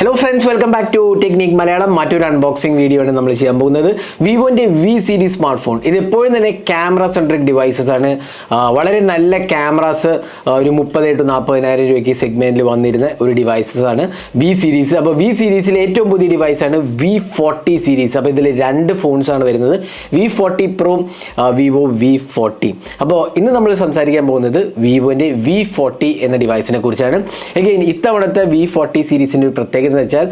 Hello friends welcome back to technique Malayalam മറ്റൊരു unboxing video ആണ് നമ്മൾ ചെയ്യാൻ പോകുന്നത്. വിവോന്റെ വി സീരീസ് സ്മാർട്ട് ഫോൺ ഇത് എപ്പോഴും തന്നെ ക്യാമറ സെൻട്രിക് ഡിവൈസസ് ആണ്. വളരെ നല്ല ക്യാമറാസ് ഒരു മുപ്പത് ടു നാൽപ്പതിനായിരം രൂപയ്ക്ക് സെഗ്മെന്റിൽ വന്നിരുന്ന ഒരു ഡിവൈസസ് ആണ് വി സീരീസ് അപ്പോൾ വി സീരീസിലെ ഏറ്റവും പുതിയ ഡിവൈസാണ് വി ഫോർട്ടി സീരീസ് അപ്പോൾ ഇതിൽ രണ്ട് ഫോൺസ് ആണ് വരുന്നത്. V forty pro Vivo V forty അപ്പോൾ ഇന്ന് നമ്മൾ സംസാരിക്കാൻ പോകുന്നത് വിവോന്റെ വി ഫോർട്ടി എന്ന ഡിവൈസിനെ കുറിച്ചാണ്. എഗെയിൻ ഇത്തവണത്തെ വി ഫോർട്ടി സീരീസിന്റെ ഒരു പ്രത്യേകത എന്ന് വെച്ചാൽ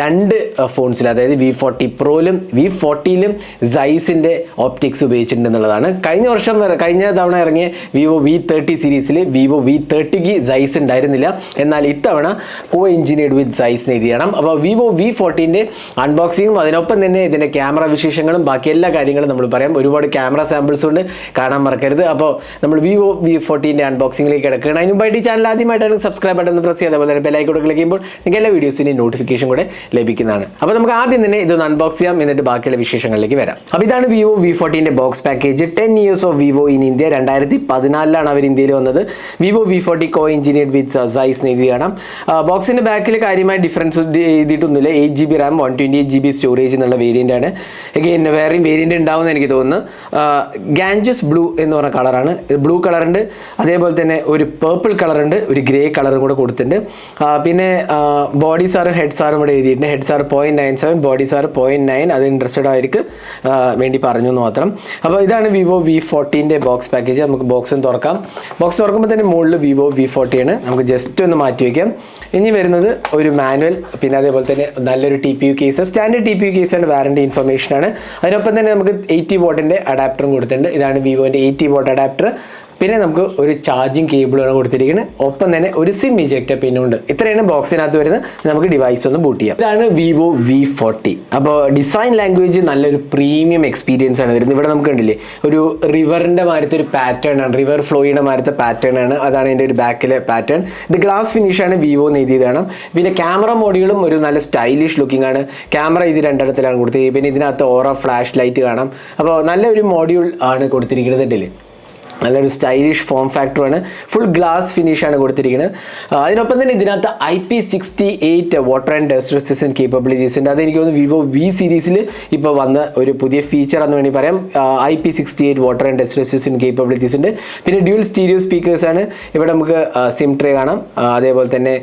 രണ്ട് ഫോൺസിൽ അതായത് വി ഫോർട്ടി പ്രോയിലും വി ഫോർട്ടിയിലും സൈസിന്റെ ഓപ്റ്റിക്സ് ഉപയോഗിച്ചിട്ടുണ്ട് എന്നുള്ളതാണ് കഴിഞ്ഞ വർഷം കഴിഞ്ഞ തവണ ഇറങ്ങിയ വിവോ വി തേർട്ടി സീരീസിൽ വിവോ വി തേർട്ടിക്ക് സൈസ് ഉണ്ടായിരുന്നില്ല. എന്നാൽ ഇത്തവണ കോ എഞ്ചിനീയർഡ് വിത്ത് സൈസ് ചെയ്യണം. അപ്പോൾ വിവോ വി ഫോർട്ടീന്റെ അൺബോക്സിങ്ങും അതിനൊപ്പം തന്നെ ഇതിന്റെ ക്യാമറ വിശേഷങ്ങളും ബാക്കി എല്ലാ കാര്യങ്ങളും നമ്മൾ പറയാം. ഒരുപാട് ക്യാമറ സാമ്പിൾസ് ഉണ്ട് കാണാൻ മറക്കരുത്. അപ്പോൾ നമ്മൾ വിവോ വി ഫോർട്ടീന്റെ അൺബോക്സിങ്ങിലേക്ക് കിടക്കുകയാണ്. അതിന് മുമ്പായിട്ട് ഈ ചാനൽ ആദ്യമായിട്ടാണ് സബ്സ്ക്രൈബ് ബട്ടൺ പ്രസ് ചെയ്യുക. അതേപോലെ തന്നെ ബെല്ലൈക്കോട്ട് ക്ലിക്ക് ചെയ്യുമ്പോൾ നിങ്ങൾക്ക് എല്ലാ വീഡിയോസിന്റെയും നോട്ടിഫിക്കേഷൻ കൂടെ ലഭിക്കുന്നതാണ്. അപ്പോൾ നമുക്ക് ആദ്യം തന്നെ ഇതൊന്ന് അൺബോക്സ് ചെയ്യാം. എന്നിട്ട് ബാക്കിയുള്ള വിശേഷങ്ങളിലേക്ക് വരാം. അപ്പോൾ ഇതാണ് Vivo V ഫോർട്ടീന്റെ box package ten years of Vivo in India രണ്ടായിരത്തി പതിനാലിലാണ് അവർ ഇന്ത്യയിൽ വന്നത്. Vivo V forty co engineered with Zeiss എഴുതി കാണാം. ബോക്സിന്റെ ബാക്കിൽ കാര്യമായ difference ചെയ്തിട്ടൊന്നുമില്ല eight G B RAM one twenty eight G B storage എന്നുള്ള വേരിയന്റ് ആണ്. എഗെയിൻ വേറെയും വേരിയന്റ് ഉണ്ടാവുമെന്ന് എനിക്ക് തോന്നുന്നു. ഗാഞ്ചസ് ബ്ലൂ എന്ന് പറഞ്ഞ കളറാണ് ബ്ലൂ കളറുണ്ട് അതേപോലെ തന്നെ ഒരു പേർപ്പിൾ കളറുണ്ട് ഒരു ഗ്രേ കളറും കൂടെ കൊടുത്തിട്ടുണ്ട്. പിന്നെ ബോഡി സാറും ഹെഡ് സാറും ഇവിടെ എഴുതിയിട്ടുണ്ട്. Head SAR point nine seven body SAR point nine അത് ഇൻട്രസ്റ്റഡ് ആയിരിക്കും. വേണ്ടി പറഞ്ഞു എന്ന് മാത്രം. അപ്പോൾ ഇതാണ് വിവോ വി ഫോർട്ടീന്റെ ബോക്സ് പാക്കേജ് നമുക്ക് ബോക്സും തുറക്കാം. ബോക്സ് തുറക്കുമ്പോൾ തന്നെ മുകളിൽ വിവോ വി ഫോർട്ടിയാണ് നമുക്ക് ജസ്റ്റ് ഒന്ന് മാറ്റി വയ്ക്കാം ഇനി വരുന്നത് ഒരു മാനുവൽ പിന്നെ അതേപോലെ തന്നെ നല്ലൊരു T P U case standard T P U കേസാണ് വാറണ്ടി ഇൻഫർമേഷൻ ആണ്. അതിനൊപ്പം തന്നെ നമുക്ക് എയ്റ്റി ബോട്ടിന്റെ അഡാപ്റ്ററും കൊടുത്തിട്ടുണ്ട്. ഇതാണ് വിവോന്റെ എയ്റ്റി വോട്ട് അഡാപ്റ്റർ പിന്നെ നമുക്ക് ഒരു ചാർജിങ് കേബിളാണ് കൊടുത്തിരിക്കുന്നത്. ഒപ്പം തന്നെ ഒരു സിം ഇജക്ടർ പിന്നുണ്ട് ഇത്രയാണ് ബോക്സിനകത്ത് വരുന്നത്. നമുക്ക് ഡിവൈസ് ഒന്ന് ബൂട്ട് ചെയ്യാം. ഇതാണ് വിവോ വി ഫോർട്ടി അപ്പോൾ ഡിസൈൻ ലാംഗ്വേജ് നല്ലൊരു പ്രീമിയം എക്സ്പീരിയൻസ് ആണ് വരുന്നത്. ഇവിടെ നമുക്ക് കണ്ടില്ലേ? ഒരു റിവറിന്റെ മാരത്തെ ഒരു പാറ്റേൺ ആണ്. റിവർ ഫ്ലോയുടെ മാരത്തെ പാറ്റേൺ ആണ്. അതാണ് എന്റെ ഒരു ബാക്കിലെ പാറ്റേൺ ഇത് ഗ്ലാസ് ഫിനിഷാണ് വിവോ എന്ന് എഴുതിയതാണ് പിന്നെ ക്യാമറ മോഡുകളും ഒരു നല്ല സ്റ്റൈലിഷ് ലുക്കിംഗ് ആണ്. ക്യാമറ ഇത് രണ്ടിടത്തിലാണ് കൊടുത്തിരിക്കുന്നത് പിന്നെ ഇതിനകത്ത് ഓറ ഫ്ലാഷ് ലൈറ്റ് കാണാം. അപ്പോൾ നല്ലൊരു മോഡ്യൂൾ ആണ് കൊടുത്തിരിക്കുന്നത് ഉണ്ടല്ലേ നല്ലൊരു സ്റ്റൈലിഷ് ഫോം ഫാക്ടറാണ് ഫുൾ ഗ്ലാസ് ഫിനിഷാണ് കൊടുത്തിരിക്കുന്നത് അതിനൊപ്പം തന്നെ ഇതിനകത്ത് I P sixty eight water and dust resistant capabilities ഉണ്ട്. അതെനിക്ക് തോന്നുന്നു വിവോ വി സീരീസിൽ ഇപ്പോൾ വന്ന ഒരു പുതിയ ഫീച്ചർ എന്ന് വേണ്ടി പറയാം. I P sixty eight water and dust resistant capabilities ഉണ്ട്. പിന്നെ ഡ്യൂൽ സ്റ്റീരിയോ സ്പീക്കേഴ്സ് ആണ്. ഇവിടെ നമുക്ക് സിം ട്രേ കാണാം. അതേപോലെ തന്നെ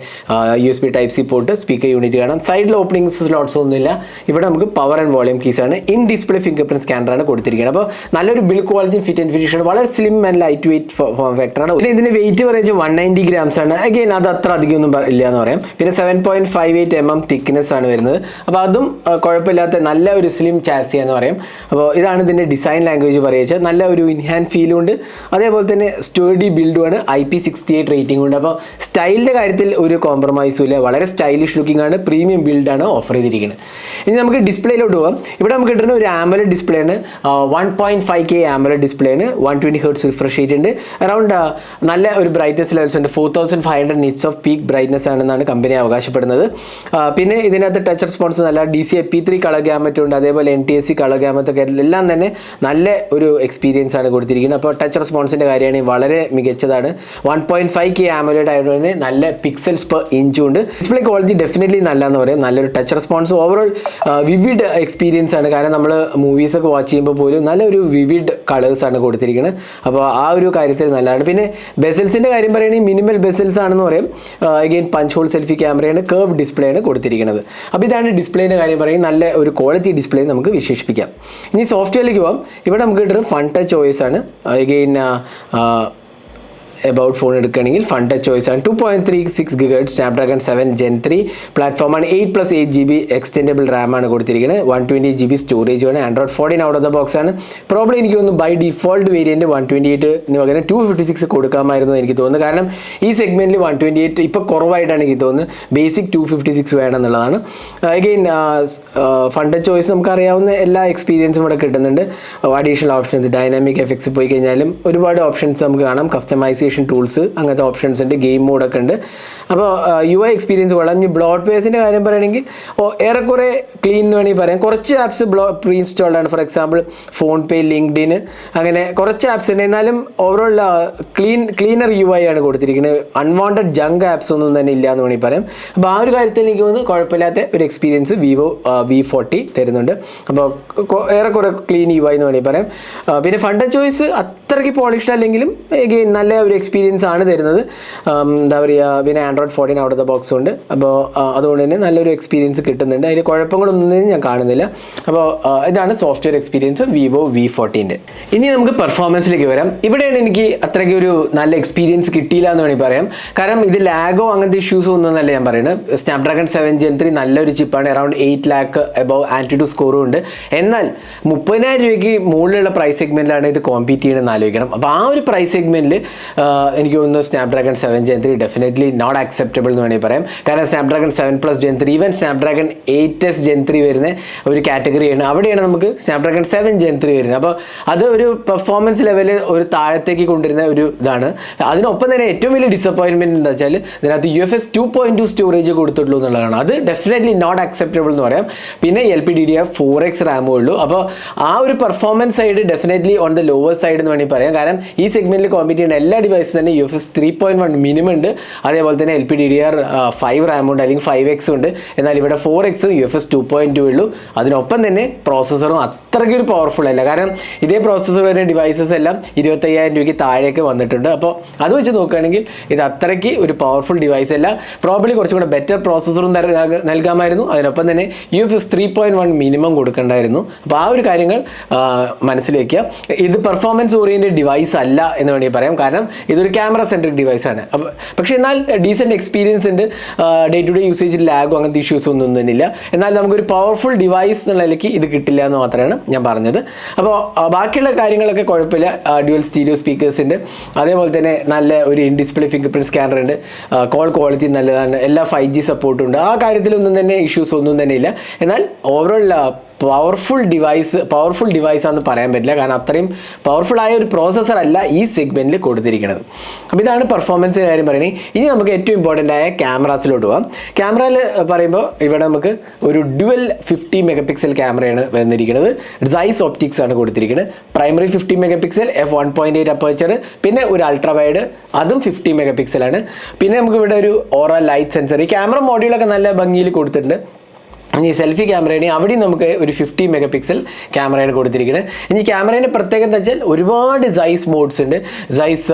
U S B type C port speaker unit കാണാം. സൈഡിൽ ഓപ്പണിംഗ് സ്ലോട്ട്സ് ഒന്നുമില്ല. ഇവിടെ നമുക്ക് പവർ ആൻഡ് വോളിയം കീസ് ആണ്. ഇൻ ഡിസ്പ്ലേ ഫിംഗർ പ്രിന്റ് സ്കാനറാണ് കൊടുത്തിരിക്കുന്നത് അപ്പോൾ നല്ലൊരു build quality fit and finish ആണ്. വളരെ slim and light weight form ഫാക്ടറാണ് പിന്നെ ഇതിന് വെയിറ്റ് പറയുന്നത് വൺ നയന്റി ഗ്രാംസ് ആണ്. അഗെയിൻ അത് അത്ര അധികം ഒന്നും ഇല്ല എന്ന് പറയാം. പിന്നെ seven point five eight M M thickness ആണ് വരുന്നത്. അപ്പോൾ അതും കുഴപ്പമില്ലാത്ത നല്ല ഒരു സ്ലിം ചാസി എന്ന് പറയും. അപ്പോൾ ഇതാണ് ഇതിന്റെ ഡിസൈൻ ലാംഗ്വേജ് പറയുക. നല്ല ഒരു ഇൻഹാൻഡ് ഫീലും ഉണ്ട്. അതേപോലെ തന്നെ സ്റ്റേഡി ബിൽഡുമാണ് I P sixty eight rating ഉണ്ട്. അപ്പോൾ സ്റ്റൈലിന്റെ കാര്യത്തിൽ ഒരു കോംപ്രമൈസും ഇല്ല. വളരെ സ്റ്റൈലിഷ് ലുക്കിംഗ് ആണ്. പ്രീമിയം ബിൽഡാണ് ഓഫർ ചെയ്തിരിക്കുന്നത്. ഇനി നമുക്ക് ഡിസ്പ്ലേയിലോട്ട് പോകാം ഇവിടെ നമുക്ക് കിട്ടുന്ന ഒരു ആമല ഡിസ്പ്ലേ ആണ്. One point five K AMOLED display ആണ്. വൺ ട്വന്റി ഹേർട്സ് റിഫ്രഷ് ചെയ്തിട്ടുണ്ട്. അറൗണ്ട് നല്ല ഒരു ബ്രൈറ്റ്നസ് ലെവൽസ് ഉണ്ട് four thousand five hundred nits of peak brightness ആണെന്നാണ് കമ്പനി അവകാശപ്പെടുന്നത്. പിന്നെ ഇതിനകത്ത് ടച്ച് റെസ്പോൺസ് നല്ല D C A P three colour gamut ഉണ്ട്. അതേപോലെ N T S C colour gamut ഒക്കെ എല്ലാം തന്നെ നല്ല ഒരു എക്സ്പീരിയൻസ് ആണ് കൊടുത്തിരിക്കുന്നത്. അപ്പോൾ ടച്ച് റെസ്പോൺസിന്റെ കാര്യമാണെങ്കിൽ വളരെ മികച്ചതാണ്. One point five K AMOLED ആയതുകൊണ്ട് തന്നെ നല്ല പിക്സൽസ് പെർ ഇഞ്ചും ഉണ്ട്. ഡിസ്പ്ലേ ക്വാളിറ്റി ഡെഫിനറ്റ്ലി നല്ല എന്ന് പറയും. നല്ലൊരു touch response overall vivid experience ആണ്. കാരണം നമ്മൾ മൂവീസൊക്കെ വാച്ച് ചെയ്യുമ്പോൾ പോലും നല്ലൊരു വിവിഡ് കളേഴ്സാണ് കൊടുത്തിരിക്കുന്നത്. അപ്പോൾ ആ ഒരു കാര്യത്തിൽ നല്ലതാണ്. പിന്നെ ബെസൽസിന്റെ കാര്യം പറയുകയാണെങ്കിൽ മിനിമൽ ബെസൽസ് ആണെന്ന് പറയും. അഗെയിൻ പഞ്ച് ഹോൾ സെൽഫി ക്യാമറയാണ് കേർവ് ഡിസ്പ്ലേ ആണ് കൊടുത്തിരിക്കുന്നത്. അപ്പോൾ ഇതാണ് ഡിസ്പ്ലേന്റെ കാര്യം പറയും നല്ല ഒരു ക്വാളിറ്റി ഡിസ്പ്ലേ നമുക്ക് വിശേഷിപ്പിക്കാം. ഇനി സോഫ്റ്റ്വെയറിലേക്ക് പോകാം ഇവിടെ നമുക്ക് കിട്ടുന്നത് ഫൺ ടച്ച് ചോയ്സ് ആണ്. അഗെയിൻ എബൌട്ട് ഫോൺ എടുക്കുകയാണെങ്കിൽ ഫണ്ട് ചോയ്സ് ആണ്. ടു പോയിന്റ് ത്രീ സിക്സ് ഗിഗേഡ് സ്നാപ്ഡ്രാഗൺ സെവൻ ജെൻ ത്രീ പ്ലാറ്റ്ഫോമാണ് eight plus eight G B extendable RAM ആണ് കൊടുത്തിരിക്കുന്നത്. One twenty G B storage ആണ്. Android fourteen out of the box ആണ്. Problem എനിക്ക് തോന്നുന്നു by default variant one twenty എയ്റ്റിന് പകരം two fifty six കൊടുക്കാമായിരുന്നു എനിക്ക് തോന്നുന്നു. കാരണം ഈ സെഗ്മെന്റിൽ വൺ ട്വന്റി എയ്റ്റ് ഇപ്പോൾ കുറവായിട്ടാണ് എനിക്ക് തോന്നുന്നത്. ബേസിക് ടു ഫിഫ്റ്റി സിക്സ് വേണം എന്നുള്ളതാണ് അഗെയിൻ ഫണ്ട് ചോയ്സ് നമുക്ക് അറിയാവുന്ന എല്ലാ എക്സ്പീരിയൻസും ഇവിടെ കിട്ടുന്നുണ്ട്. അഡീഷണൽ ഓപ്ഷൻസ് ഡൈനാമിക് എഫക്ട്സ് പോയി കഴിഞ്ഞാലും ഒരുപാട് ഓപ്ഷൻസ് നമുക്ക് കാണാം. കസ്റ്റമൈസേഷൻ ടൂൾസ് അങ്ങനത്തെ ഓപ്ഷൻസ് ഉണ്ട് ഗെയിം മോഡൊക്കെ ഉണ്ട്. അപ്പോൾ യു ഐ എക്സ്പീരിയൻസ് ഇനി ബ്ലോട്ട് പേസിന്റെ കാര്യം പറയുകയാണെങ്കിൽ ഏറെക്കുറെ ക്ലീൻ എന്ന് വേണമെങ്കിൽ പറയാം. കുറച്ച് ആപ്സ് ബ്ലോ പ്രീ ഇൻസ്റ്റാൾഡ് ആണ്. For example PhonePe LinkedIn അങ്ങനെ കുറച്ച് ആപ്സ് ഉണ്ട്. എന്നാലും overall clean cleaner U I ആണ് കൊടുത്തിരിക്കുന്നത്. അൺവാണ്ടഡ് ജങ്ക് ആപ്സ് ഒന്നും തന്നെ ഇല്ല എന്ന് വേണമെങ്കിൽ പറയാം. അപ്പോൾ ആ ഒരു കാര്യത്തിൽ എനിക്ക് തോന്നുന്നു കുഴപ്പമില്ലാത്ത ഒരു എക്സ്പീരിയൻസ് വിവോ വി ഫോർട്ടി തരുന്നുണ്ട്. അപ്പോൾ ഏറെക്കുറെ ക്ലീൻ യു ഐ എന്ന് വേണമെങ്കിൽ പറയാം. പിന്നെ ഫണ്ട് ചോയ്സ് അത്രയ്ക്ക് പോളിഷ്ഡ് അല്ലെങ്കിലും എഗെയിൻ നല്ല ഒരു എക്സ്പീരിയൻസ് ആണ് തരുന്നത്. എന്താ പറയുക പിന്നെ Android fourteen out of the box ഉണ്ട്. അപ്പോൾ അതുകൊണ്ട് തന്നെ നല്ലൊരു എക്സ്പീരിയൻസ് കിട്ടുന്നുണ്ട്. അതിൽ കുഴപ്പങ്ങളൊന്നും ഞാൻ കാണുന്നില്ല. അപ്പോൾ ഇതാണ് സോഫ്റ്റ്വെയർ എക്സ്പീരിയൻസ് വിവോ വി ഫോർട്ടീന്റെ ഇനി നമുക്ക് പെർഫോമൻസിലേക്ക് വരാം. ഇവിടെയാണ് എനിക്ക് അത്രയ്ക്ക് ഒരു നല്ല എക്സ്പീരിയൻസ് കിട്ടിയില്ല എന്ന് വേണമെങ്കിൽ പറയാം. കാരണം ഇത് ലാഗോ അങ്ങനത്തെ ഇഷ്യൂസോ ഒന്നും എന്നല്ല ഞാൻ പറയുന്നത്. സ്നാപ്ഡ്രാഗൺ സെവൻ ജെൻ ത്രീ നല്ലൊരു ചിപ്പാണ് around eight lakh above AnTuTu സ്കോറും ഉണ്ട്. എന്നാൽ മുപ്പതിനായിരം രൂപയ്ക്ക് മുകളിലുള്ള പ്രൈസ് സെഗ്മെന്റിലാണ് ഇത് കോമ്പീറ്റ് ചെയ്യണമെന്ന് ആലോചിക്കണം. അപ്പോൾ ആ ഒരു പ്രൈസ് സെഗ്മെന്റിൽ എനിക്ക് തോന്നുന്നു Snapdragon seven gen three definitely not acceptable എന്ന് വേണമെങ്കിൽ പറയാം. കാരണം Snapdragon seven plus gen three even Snapdragon eight S gen three വരുന്ന ഒരു കാറ്റഗറിയാണ് അവിടെയാണ് നമുക്ക് സ്നാപ്ഡ്രാഗൺ സെവൻ ജെൻ ത്രീ വരുന്നത്. അപ്പോൾ അത് ഒരു പെർഫോമൻസ് ലെവലിൽ ഒരു താഴത്തേക്ക് കൊണ്ടുവരുന്ന ഒരു ഇതാണ്. അതിനൊപ്പം തന്നെ ഏറ്റവും വലിയ ഡിസപ്പോയിൻമെന്റ് എന്താ വെച്ചാൽ ഇതിനകത്ത് U F S two point two storage കൊടുത്തിട്ടുള്ളൂ എന്നുള്ളതാണ്. അത് ഡെഫിനറ്റ്ലി നോട്ട് അക്സെപ്റ്റബിൾ എന്ന് പറയാം. പിന്നെ L P D D F four X റാമേ ഉള്ളൂ. അപ്പോൾ ആ ഒരു performance side definitely on the lower side എന്ന് വേണമെങ്കിൽ പറയാം. കാരണം ഈ സെഗ്മെന്റിൽ കോമ്പീറ്റ് ചെയ്യുന്ന എല്ലാ ഡിവൈസും തന്നെ U F S three point one minimum ഉണ്ട്. അതേപോലെ തന്നെ L P D D R five RAM ഉണ്ട് അല്ലെങ്കിൽ ഫൈവ് എക്സ് ഉണ്ട്. എന്നാൽ ഇവിടെ ഫോർ എക്സും U F S two point two ഉള്ളൂ. അതിനൊപ്പം തന്നെ പ്രോസസ്സറും അത്രയ്ക്ക് ഒരു പവർഫുൾ അല്ല. കാരണം ഇതേ പ്രോസസ്സർ വരുന്ന ഡിവൈസസ് എല്ലാം ഇരുപത്തയ്യായിരം രൂപയ്ക്ക് താഴേക്ക് വന്നിട്ടുണ്ട്. അപ്പോൾ അത് വെച്ച് നോക്കുകയാണെങ്കിൽ ഇത് അത്രയ്ക്ക് ഒരു പവർഫുൾ ഡിവൈസ് അല്ല. പ്രോബ്ലി കുറച്ചും കൂടെ ബെറ്റർ പ്രോസസ്സറും നൽകാമായിരുന്നു. അതിനൊപ്പം തന്നെ U F S three point one minimum കൊടുക്കേണ്ടായിരുന്നു. അപ്പോൾ ആ ഒരു കാര്യങ്ങൾ മനസ്സിൽ വയ്ക്കുക ഇത് പെർഫോമൻസ് ഓറിയന്റഡ് ഡിവൈസ് അല്ല എന്ന് വേണമെങ്കിൽ പറയാം. കാരണം ഇതൊരു ക്യാമറ സെൻട്രിക് ഡിവൈസ് ആണ്. അപ്പോൾ പക്ഷേ എന്നാൽ ഡീസന്റ് എക്സ്പീരിയൻസ് ഉണ്ട്. ഡേ ടു ഡേ യൂസേജിൽ ലാഗോ അങ്ങനത്തെ ഇഷ്യൂസ് ഒന്നും തന്നെ ഇല്ല എന്നാൽ നമുക്കൊരു പവർഫുൾ ഡിവൈസ് എന്നുള്ള നിലയ്ക്ക് ഇത് കിട്ടില്ല എന്ന് മാത്രമാണ് ഞാൻ പറഞ്ഞത്. അപ്പോൾ ബാക്കിയുള്ള കാര്യങ്ങളൊക്കെ കുഴപ്പമില്ല. ഡ്യുവൽ സ്റ്റീരിയോ സ്പീക്കേഴ്സ് ഉണ്ട്. അതേപോലെ തന്നെ നല്ല ഒരു in display finger print scanner ഉണ്ട് കോൾ ക്വാളിറ്റി നല്ലതാണ്. എല്ലാ ഫൈവ് ജി സപ്പോർട്ടും ഉണ്ട്. ആ കാര്യത്തിലൊന്നും തന്നെ ഇഷ്യൂസ് ഒന്നും തന്നെ ഇല്ല. എന്നാൽ overall powerful device powerful device ആണെന്ന് പറയാൻ പറ്റില്ല. കാരണം അത്രയും പവർഫുൾ ആയ ഒരു പ്രോസസ്സർ അല്ല ഈ സെഗ്മെന്റിൽ കൊടുത്തിരിക്കുന്നത്. അപ്പോൾ ഇതാണ് പെർഫോമൻസ് കാര്യം പറയുന്നത്. ഇനി നമുക്ക് ഏറ്റവും ഇമ്പോർട്ടന്റ് ആയ ക്യാമറാസിലോട്ട് പോകാം ക്യാമറയിൽ പറയുമ്പോൾ ഇവിടെ നമുക്ക് ഒരു ഡുവൽ ഫിഫ്റ്റി മെഗാ പിക്സൽ ക്യാമറയാണ് വന്നിരിക്കുന്നത്. സൈസ് ഒപ്റ്റിക്സ് ആണ് കൊടുത്തിരിക്കുന്നത്. Primary fifty megapixel F one point eight aperture പിന്നെ ഒരു അൾട്രാ വൈഡ് അതും ഫിഫ്റ്റി മെഗാ പിക്സലാണ് പിന്നെ നമുക്ക് ഇവിടെ ഒരു ഓറ ലൈറ്റ് സെൻസർ ഈ ക്യാമറ മോഡ്യൂളൊക്കെ നല്ല ഭംഗിയിൽ കൊടുത്തിട്ടുണ്ട്. ഇനി സെൽഫി ക്യാമറയാണ് അവിടെയും നമുക്ക് ഒരു ഫിഫ്റ്റി മെഗാ പിക്സൽ ക്യാമറയാണ് കൊടുത്തിരിക്കുന്നത്. ഇനി ക്യാമറേന്റെ പ്രത്യേകത വെച്ചാൽ ഒരുപാട് സൈസ് മോഡ്സ് ഉണ്ട്. സൈസ്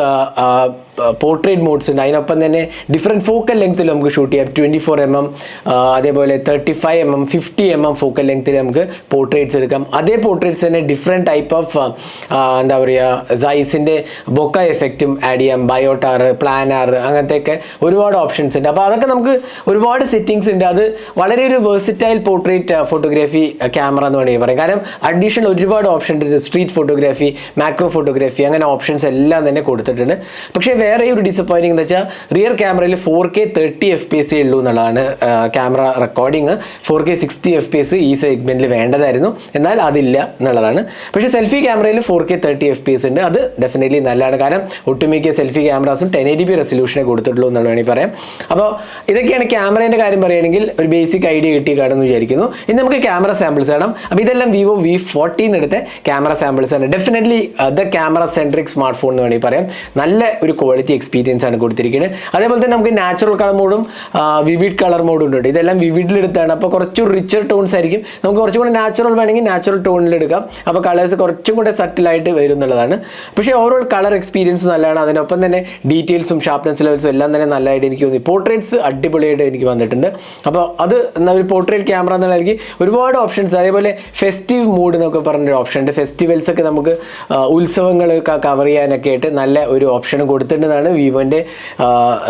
പോർട്രേറ്റ് മോഡ്സ് ഉണ്ട്. അതിനൊപ്പം തന്നെ ഡിഫറെന്റ് ഫോക്കൽ ലെങ്ത്തിൽ നമുക്ക് ഷൂട്ട് ചെയ്യാം. ട്വന്റി ഫോർ എം എം അതേപോലെ thirty five M M fifty M M focal ലെങ്ത്തിൽ നമുക്ക് പോർട്രേറ്റ്സ് എടുക്കാം. അതേ പോർട്രേറ്റ്സ് തന്നെ ഡിഫറെന്റ് ടൈപ്പ് ഓഫ് എന്താ പറയുക സൈസിന്റെ ബൊക്ക എഫക്റ്റും ആഡ് ചെയ്യാം. ബയോട്ടാർ പ്ലാനാർ അങ്ങനത്തെയൊക്കെ ഒരുപാട് ഓപ്ഷൻസ് ഉണ്ട്. അപ്പോൾ അതൊക്കെ നമുക്ക് ഒരുപാട് സെറ്റിങ്സ് ഉണ്ട്. അത് വളരെ ഒരു വേഴ്സിറ്റൈൽ പോർട്രേറ്റ് ഫോട്ടോഗ്രാഫി ക്യാമറ എന്ന് വേണമെങ്കിൽ പറയാം. കാരണം അഡീഷണൽ ഒരുപാട് ഓപ്ഷൻ ഉണ്ട്. സ്ട്രീറ്റ് ഫോട്ടോഗ്രാഫി മാക്രോ ഫോട്ടോഗ്രാഫി അങ്ങനെ ഓപ്ഷൻസ് എല്ലാം തന്നെ കൊടുത്തിട്ടുണ്ട്. പക്ഷേ വേറെ ഒരു ഡിസപ്പോയിന്റിംഗ് എന്ന് വെച്ചാൽ റിയർ ക്യാമറയിൽ four K thirty F P S ഉള്ളൂ എന്നുള്ളതാണ് camera recording four K sixty F P S ഈ സെഗ്മെന്റിൽ വേണ്ടതായിരുന്നു. എന്നാൽ അതില്ല എന്നുള്ളതാണ്. പക്ഷേ സെൽഫി ക്യാമറയിൽ four K thirty F P S ഉണ്ട്. അത് ഡെഫിനറ്റ്ലി നല്ലതാണ്. കാരണം ഒട്ടുമിക്ക സെൽഫി ക്യാമറാസും ടെൻ എയ്റ്റി പി റെസൊല്യൂഷനെ കൊടുത്തിട്ടുള്ളൂ എന്നുള്ള വേണമെങ്കിൽ പറയാം. അപ്പോൾ ഇതൊക്കെയാണ് ക്യാമറേന്റെ കാര്യം പറയുകയാണെങ്കിൽ ഒരു ബേസിക് ഐഡിയ കിട്ടി കാണുമെന്ന് വിചാരിക്കുന്നു. ഇനി നമുക്ക് ക്യാമറ സാമ്പിൾസ് വേണം അപ്പോൾ ഇതെല്ലാം വിവോ വി ഫോർട്ടീൻ എടുത്ത ക്യാമറ സാമ്പിൾസ് ആണ്. Definitely the camera centric smartphone എന്ന് വേണമെങ്കിൽ പറയാം. നല്ല ഒരു എക്സ്പീരിയൻസ് ആണ് കൊടുത്തിരിക്കുന്നത് അതേപോലെ തന്നെ നമുക്ക് നാച്ചുറൽ കളർ മോഡും വിവിഡ് കളർ മോഡും ഉണ്ട് ഇതെല്ലാം വിവിഡിലെടുത്താണ് അപ്പോൾ കുറച്ച് റിച്ചർ ടോൺസ് ആയിരിക്കും. നമുക്ക് കുറച്ചും കൂടെ നാച്ചുറൽ വേണമെങ്കിൽ നാച്ചുറൽ ടോണിൽ എടുക്കാം. അപ്പോൾ കളേഴ്സ് കുറച്ചും കൂടെ സട്ടിലായിട്ട് വരും എന്നുള്ളതാണ്. പക്ഷേ ഓവറോൾ കളർ എക്സ്പീരിയൻസ് നല്ലതാണ്. അതിനൊപ്പം തന്നെ ഡീറ്റെയിൽസും ഷാർപ്നെസ് ലെവൽസും എല്ലാം തന്നെ നല്ലതായിട്ട് എനിക്ക് തോന്നി. പോർട്രേറ്റ്സ് അടിപൊളിയായിട്ട് എനിക്ക് വന്നിട്ടുണ്ട്. അപ്പോൾ അത് ഒരു പോർട്രേറ്റ് ക്യാമറ എന്നുള്ള ഒരുപാട് ഓപ്ഷൻസ് അതേപോലെ ഫെസ്റ്റീവ് മൂഡ് എന്നൊക്കെ പറഞ്ഞൊരു ഓപ്ഷൻ ഉണ്ട്. ഫെസ്റ്റിവൽസ് ഒക്കെ നമുക്ക് ഉത്സവങ്ങൾ കവർ ചെയ്യാനൊക്കെ ആയിട്ട് നല്ല ഒരു ഓപ്ഷൻ കൊടുത്തിട്ടുണ്ടെന്നാണ് വിവോന്റെ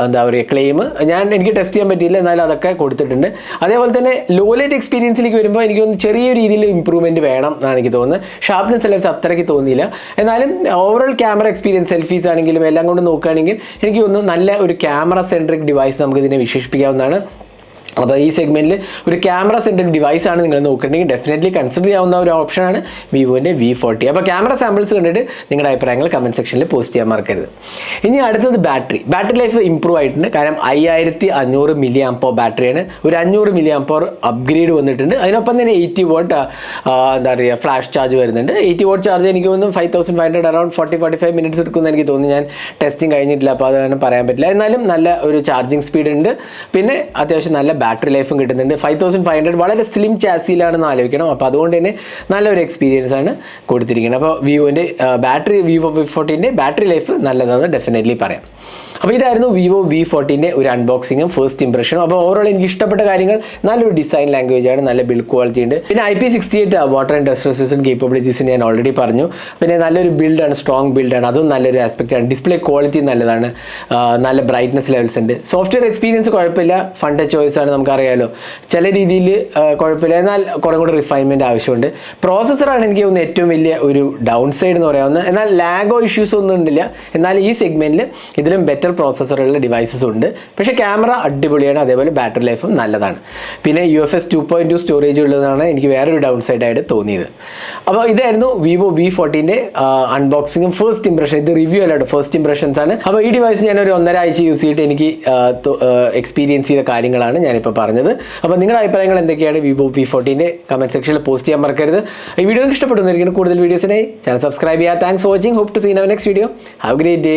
എന്താ പറയുക ക്ലെയിം ഞാൻ എനിക്ക് ടെസ്റ്റ് ചെയ്യാൻ പറ്റിയില്ല എന്നാലും അതൊക്കെ കൊടുത്തിട്ടുണ്ട്. അതേപോലെ തന്നെ ലോ ലൈറ്റ് എക്സ്പീരിയൻസിലേക്ക് വരുമ്പോൾ എനിക്ക് തോന്നുന്നു ചെറിയ രീതിയിൽ ഇമ്പ്രൂവ്മെന്റ് വേണം എന്നാണ് എനിക്ക് തോന്നുന്നത്. ഷാർപ്നെസ് ലെവൽസ് അത്രയ്ക്ക് തോന്നിയില്ല. എന്നാലും ഓവറോൾ ക്യാമറ എക്സ്പീരിയൻസ് സെൽഫീസ് ആണെങ്കിലും എല്ലാം കൊണ്ട് നോക്കുകയാണെങ്കിൽ എനിക്ക് തോന്നുന്നു നല്ല ഒരു ക്യാമറ സെൻട്രിക് ഡിവൈസ് നമുക്ക് ഇതിനെ വിശേഷിപ്പിക്കാവുന്നതാണ്. അപ്പോൾ ഈ സെഗ്മെന്റിൽ ഒരു ക്യാമറ സെന്റർ ഡിവൈസ് ആണ് നിങ്ങൾ നോക്കുന്നുണ്ടെങ്കിൽ ഡെഫിനറ്റ്ലി കൺസിഡർ ചെയ്യാവുന്ന ഒരു ഓപ്ഷനാണ് വിവോന്റെ വി ഫോർട്ടി അപ്പോൾ ക്യാമറ സാമ്പിൾസ് കണ്ടിട്ട് നിങ്ങളുടെ അഭിപ്രായങ്ങൾ കമന്റ് സെക്ഷനിൽ പോസ്റ്റ് ചെയ്യാൻ മറക്കരുത്. ഇനി അടുത്തത് ബാറ്ററി ബാറ്ററി ലൈഫ് ഇമ്പ്രൂവ് ആയിട്ടുണ്ട്. കാരണം അയ്യായിരത്തി അഞ്ഞൂറ് മില്ലി ആംപോ ബാറ്ററിയാണ് ഒരു അഞ്ഞൂറ് മില്ലി ആംപോർ അപ്ഗ്രേഡ് വന്നിട്ടുണ്ട്. അതിനൊപ്പം തന്നെ എയ്റ്റി വോട്ട് എന്താ പറയുക ഫ്ലാഷ് ചാർജ് വരുന്നുണ്ട്. എയ്റ്റി വോട്ട് ചാർജ് എനിക്ക് തോന്നുന്നു five thousand five hundred around forty forty five minutes എടുക്കുമെന്ന് എനിക്ക് തോന്നുന്നു. ഞാൻ ടെസ്റ്റിംഗ് കഴിഞ്ഞിട്ടില്ല. അപ്പോൾ അതാണ് പറയാൻ പറ്റില്ല. എന്നാലും നല്ല ഒരു ചാർജിങ് സ്പീഡ് ഉണ്ട്. പിന്നെ അത്യാവശ്യം നല്ല ബാറ്ററി ലൈഫും കിട്ടുന്നുണ്ട്. ഫൈവ് തൗസൻഡ് ഫൈവ് ഹൺഡ്രഡ് വളരെ സ്ലിം ചാസിയിലാണെന്ന് ആലോചിക്കണം. അപ്പോൾ അതുകൊണ്ട് തന്നെ നല്ലൊരു എക്സ്പീരിയൻസ് ആണ് കൊടുത്തിരിക്കുന്നത്. അപ്പോൾ വിവോന്റെ ബാറ്ററി വിവോ വി ഫോർട്ടീന്റെ ബാറ്ററി ലൈഫ് നല്ലതാണെന്ന് ഡെഫിനറ്റ്ലി പറയാം. അപ്പോൾ ഇതായിരുന്നു വിവോ വി ഫോർട്ടീന്റെ ഒരു അൺബോക്സിങ്ങും ഫസ്റ്റ് ഇംപ്രഷനും അപ്പോൾ ഓവറോൾ എനിക്ക് ഇഷ്ടപ്പെട്ട കാര്യങ്ങൾ നല്ലൊരു ഡിസൈൻ ലാംഗ്വേജ് ആണ് നല്ല ബിൽഡ് ക്വാളിറ്റി ഉണ്ട്. പിന്നെ I P sixty eight water and dust resistant capabilities ഞാൻ ഓൾറെഡി പറഞ്ഞു. പിന്നെ നല്ലൊരു ബിൽഡാണ് സ്ട്രോങ് ബിൽഡാണ് അതും നല്ലൊരു ആസ്പെക്റ്റ് ആണ്. ഡിസ്പ്ലേ ക്വാളിറ്റി നല്ലതാണ് നല്ല ബ്രൈറ്റ്നസ് ലെവൽസ് ഉണ്ട്. സോഫ്റ്റ്വെയർ എക്സ്പീരിയൻസ് കുഴപ്പമില്ല ഫണ്ട് ചോയ്സ് ആണ് നമുക്കറിയാലോ. ചില രീതിയിൽ കുഴപ്പമില്ല. എന്നാൽ കുറേ കൂടെ റിഫൈൻമെന്റ് ആവശ്യമുണ്ട്. പ്രോസസ്സറാണ് എനിക്ക് തോന്നുന്നത് ഏറ്റവും വലിയ ഒരു ഡൗൺ സൈഡ് എന്ന് പറയാവുന്നത്. എന്നാൽ ലാഗോ ഇഷ്യൂസ് ഒന്നും ഉണ്ടില്ല. എന്നാൽ ഈ സെഗ്മെന്റിൽ ഇതിലും ബെറ്റർ പ്രോസസ്സറുള്ള ഡിവൈസസ് ഉണ്ട്. പക്ഷേ ക്യാമറ അടിപൊളിയാണ് അതേപോലെ ബാറ്ററി ലൈഫും നല്ലതാണ്. പിന്നെ U F S two point two storage ഉള്ളതാണ് എനിക്ക് വേറൊരു ഡൗൺ സൈഡ് ആയിട്ട് തോന്നിയത്. അപ്പോൾ ഇതായിരുന്നു വിവോ വി ഫോർട്ടീന്റെ അൺബോക്സിങ്ങും ഫസ്റ്റ് ഇംപ്രഷൻ ഇത് റിവ്യൂ അല്ലാട്ടോ ഫസ്റ്റ് ഇംപ്രഷൻസ് ആണ്. അപ്പോൾ ഈ ഡിവൈസ് ഞാൻ ഒരു ഒന്നര ആഴ്ച യൂസ് ചെയ്തിട്ട് എനിക്ക് എക്സ്പീരിയൻസ് ചെയ്ത കാര്യങ്ങളാണ് ഞാനിപ്പോൾ പറഞ്ഞത്. അപ്പോൾ നിങ്ങളുടെ അഭിപ്രായങ്ങൾ എന്തൊക്കെയാണ് വിവോ വി ഫോർട്ടീന്റെ കമന്റ് സെക്ഷനിൽ പോസ്റ്റ് ചെയ്യാൻ മറക്കരുത്. ഈ വീഡിയോ നിങ്ങൾക്ക് ഇഷ്ടപ്പെടുന്നതായിരിക്കും കൂടുതൽ വീഡിയോസിനായി ചാനൽ സബ്സ്ക്രൈബ് ചെയ്യുക. Thanks watching hope to seen our next video have great day